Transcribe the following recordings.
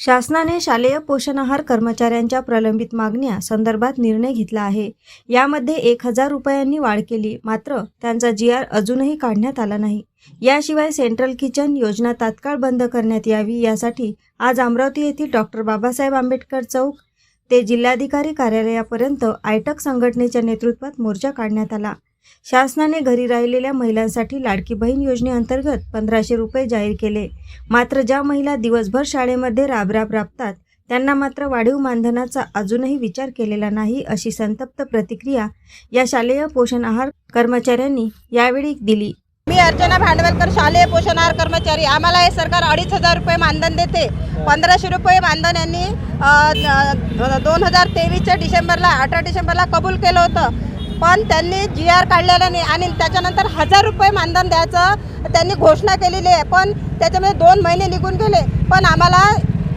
शासनाने शालेय पोषण आहार कर्मचाऱ्यांच्या प्रलंबित मागण्या संदर्भात निर्णय घेतला आहे. यामध्ये एक हजार रुपयांनी वाढ केली मात्र त्यांचा जी आर अजूनही काढण्यात आला नाही. याशिवाय सेंट्रल किचन योजना तात्काळ बंद करण्यात यावी यासाठी आज अमरावती येथील डॉक्टर बाबासाहेब आंबेडकर चौक ते जिल्हाधिकारी कार्यालयापर्यंत आयटक संघटनेच्या नेतृत्वात मोर्चा काढण्यात आला. शासनाने घरी राहिलेल्या महिलांसाठी लाडकी बहीण योजनेअंतर्गत पंधराशे रुपये जाहीर केले. मात्र ज्या महिला दिवसभर शाळेमध्ये राबराब राबतात त्यांना मात्र वाढीव मानधनाचा अजूनही विचार केलेला नाही अशी संतप्त प्रतिक्रिया या शालेय पोषण आहार कर्मचाऱ्यांनी यावेळी दिली. मी अर्चना भांडवलकर शालेय पोषण आहार कर्मचारी. आम्हाला हे सरकार अडीच हजार रुपये मानधन देते. पंधराशे रुपये मानधन यांनी दोन हजार तेवीसच्या डिसेंबरला अठरा डिसेंबरला कबूल केलं होतं. पण त्यांनी जी आर काढलेला नाही. आणि त्याच्यानंतर हजार रुपये मानधन द्यायचं त्यांनी घोषणा केलेली आहे. पण त्याच्यामध्ये दोन महिने निघून गेले. पण आम्हाला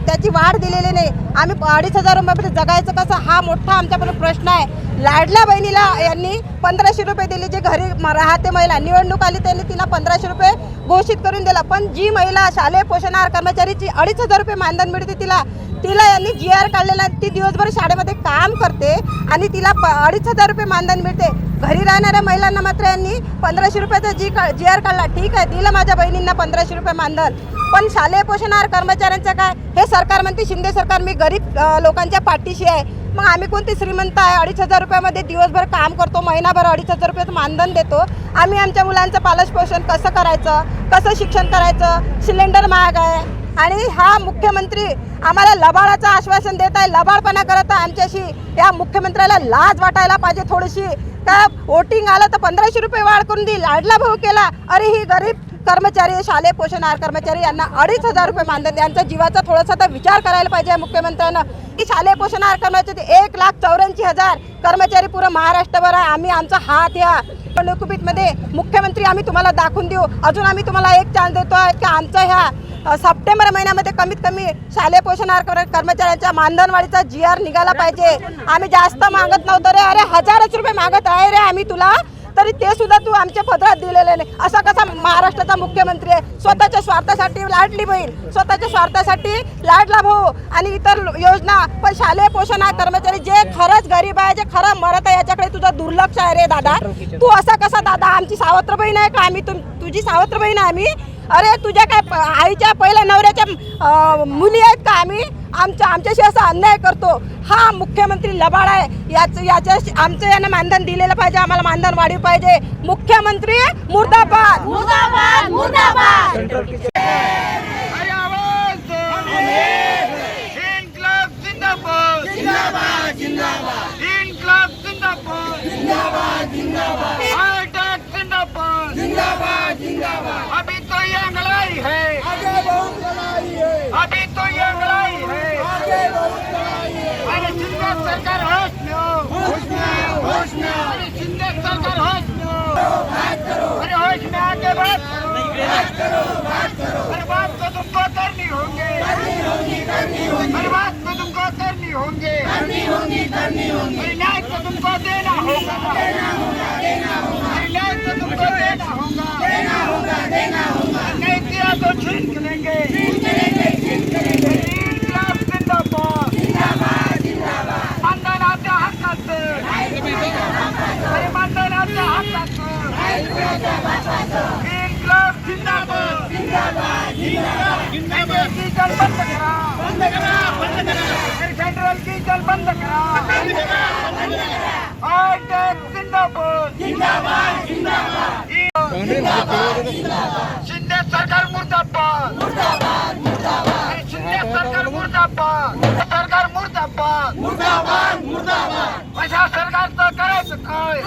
त्याची वाढ दिलेली नाही. आम्ही अडीच हजार रुपयामध्ये जगायचं कसं? हा मोठा आमच्याकडे प्रश्न आहे. लाडल्या बहिणीला यांनी पंधराशे रुपये दिले. जे घरी म- राहते महिला निवडणूक आली त्यांनी तिला पंधराशे रुपये घोषित करून दिला. पण जी महिला शालेय पोषण कर्मचारीची अडीच हजार रुपये मानधन मिळते तिला तिला यांनी जी आर काढलेला आहे. ती दिवसभर शाळेमध्ये काम करते आणि तिला प अडीच हजार रुपये मानधन मिळते. घरी राहणाऱ्या महिलांना मात्र यांनी पंधराशे रुपयाचा जी का जी आर काढला. ठीक आहे दिलं माझ्या बहिणींना पंधराशे रुपये मानधन. पण शालेय पोषण कर्मचाऱ्यांचं काय? हे सरकार म्हणते शिंदे सरकार मी गरीब लोकांच्या पाठीशी आहे. मग आम्ही कोणती श्रीमंत आहे? अडीच हजार रुपयामध्ये दिवसभर काम करतो महिनाभर अडीच हजार रुपयाचं मानधन देतो. आम्ही आमच्या मुलांचं पालक कसं करायचं? कसं शिक्षण करायचं? सिलेंडर महाग आहे. आणि हा मुख्यमंत्री आम्हाला लबाडाचं आश्वासन देत आहे लबाडपणा करत आहे आमच्याशी. या मुख्यमंत्र्याला लाज वाटायला पाहिजे थोडीशी. का वोटिंग आलं तर पंधराशे रुपये वाढ करून देईल. लाडला भाऊ केला अरे ही गरीब कर्मचारी शालेय पोषण आहार कर्मचारी यांना अडीच हजार रुपये मानधन यांचा जीवाचा थोडासा तर विचार करायला पाहिजे मुख्यमंत्र्यांना. की शालेय पोषण आहार कर्मचारी एक लाख चौऱ्याऐंशी हजार कर्मचारी पुरं महाराष्ट्रभर आहे. आम्ही आमचा हात या लोकपीठमध्ये मुख्यमंत्री आम्ही तुम्हाला दाखवून देऊ. अजून आम्ही तुम्हाला एक चान्स देतो आहे की आमचं ह्या सप्टेंबर महिन्यामध्ये कमीत कमी शालेय पोषण आहार कर्मचाऱ्यांच्या मानधनवाढीचा जी आर निघाला पाहिजे. आम्ही जास्त मागत नव्हतो रे. अरे हजारच रुपये मागत आहे रे आम्ही तुला. तरी ते सुद्धा तू आमच्या पदरात दिलेले नाही. असा कसा महाराष्ट्राचा मुख्यमंत्री आहे? स्वतःच्या स्वार्थासाठी लाडली बहीण स्वतःच्या स्वार्थासाठी लाडला भाऊ आणि इतर योजना. पण शालेय पोषण आहार कर्मचारी जे खरंच गरीब आहे जे खरं मरत आहे याच्याकडे तुझं दुर्लक्ष आहे रे दादा. तू असा कसा दादा? आमची सावत्र बहीण आहे का? आम्ही तुम तुझी सावत्र बहीण आहे आम्ही? अरे तुझ्या काय आईच्या पहिल्या नवऱ्याच्या मुली आहेत का आम्ही? आमच्या आमच्याशी असा अन्याय करतो. हा मुख्यमंत्री लबाड आहे. याच याच्या आमचं यांना मानधन दिलेलं पाहिजे. आम्हाला मानधन वाढीव पाहिजे. मुख्यमंत्री मुर्दाबाद. मुर्दाबाद मुर्दाबाद. सरकार होश में अरे शिंदे सरकार होश में बात करो अरे होश में आके बात करो अरे बात तो तुमको करनी होंगे. करनी होगी करनी होगी अरे बात तो तुमको करनी होंगे. करनी होगी करनी होगी अरे न्याय तो तुमको देना होगा. देना होगा देना होगा अरे न्याय तो तुमको देना होगा. देना होगा देना होगा. नहीं दिया तो छीन लेंगे छीन लेंगे इनकलाब जिंदाबाद जिंदाबाद जिंदाबाद मानधनाच्या हक्काचं अरे मानधनाच्या हक्काचं इनकलाब जिंदाबाद जिंदाबाद जिंदाबाद की जल बंद करा बंद करा बंद करा सेंट्रल की जल बंद शिंदे सरकार मुर्दाबाद. शिंदे सरकार मुर्दाबाद. सरकार मुर्दाबाद. मुर्दाबाद मुर्दाबाद. अशा सरकारचं करायचं काय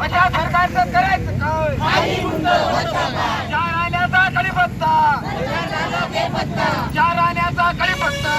अशा सरकारचं करायचं काय चार आण्याचा कळीपत्ता चार आण्याचा कळीपत्ता